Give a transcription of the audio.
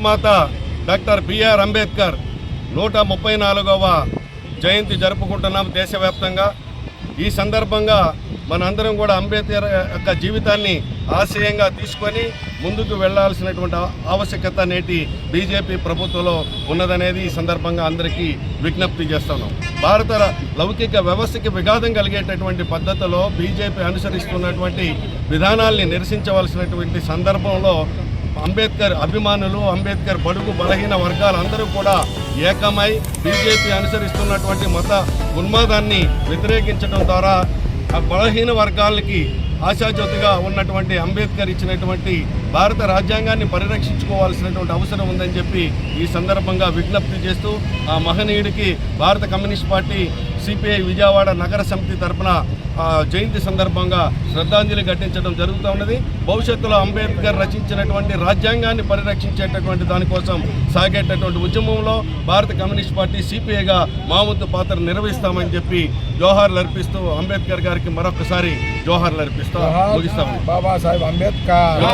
నిర్మాత doctor BR Ambedkar నూట ముప్పై నాలుగవ జయంతి జరుపుకుంటున్నాం దేశవ్యాప్తంగా. ఈ సందర్భంగా మనందరం కూడా అంబేద్కర్ యొక్క జీవితాన్ని ఆశయంగా తీసుకొని ముందుకు వెళ్ళాల్సినటువంటి ఆవశ్యకత నేటి బీజేపీ ప్రభుత్వంలో ఉన్నదనేది ఈ సందర్భంగా అందరికీ విజ్ఞప్తి చేస్తున్నాం. భారత లౌకిక వ్యవస్థకి విఘాతం కలిగేటటువంటి పద్ధతిలో బీజేపీ అనుసరిస్తున్నటువంటి విధానాల్ని నిరసించవలసినటువంటి సందర్భంలో అంబేద్కర్ అభిమానులు అంబేద్కర్ బడుగు బలహీన వర్గాలందరూ కూడా ఏకమై బీజేపీ అనుసరిస్తున్నటువంటి మత ఉన్మాదాన్ని వ్యతిరేకించడం ద్వారా ఆ బలహీన వర్గాలకి ఆశాజ్యోతిగా ఉన్నటువంటి అంబేద్కర్ ఇచ్చినటువంటి భారత రాజ్యాంగాన్ని పరిరక్షించుకోవాల్సినటువంటి అవసరం ఉందని చెప్పి ఈ సందర్భంగా విజ్ఞప్తి చేస్తూ ఆ మహనీయుడికి భారత కమ్యూనిస్ట్ పార్టీ సిపిఐ విజయవాడ నగర సమితి తరపున ఆ జయంతి సందర్భంగా శ్రద్ధాంజలి ఘటించడం జరుగుతూ ఉన్నది. భవిష్యత్తులో అంబేద్కర్ రచించినటువంటి రాజ్యాంగాన్ని పరిరక్షించేటటువంటి దానికోసం సాగేటటువంటి ఉద్యమంలో భారత కమ్యూనిస్ట్ పార్టీ సిపిఐగా మా వంతు పాత్ర నిర్వహిస్తామని చెప్పి జోహార్లు అర్పిస్తూ అంబేద్కర్ గారికి మరొకసారి జోహార్లు అర్పిస్తూ ముగిస్తాము బాబాసాహెబ్ అంబేద్కర్.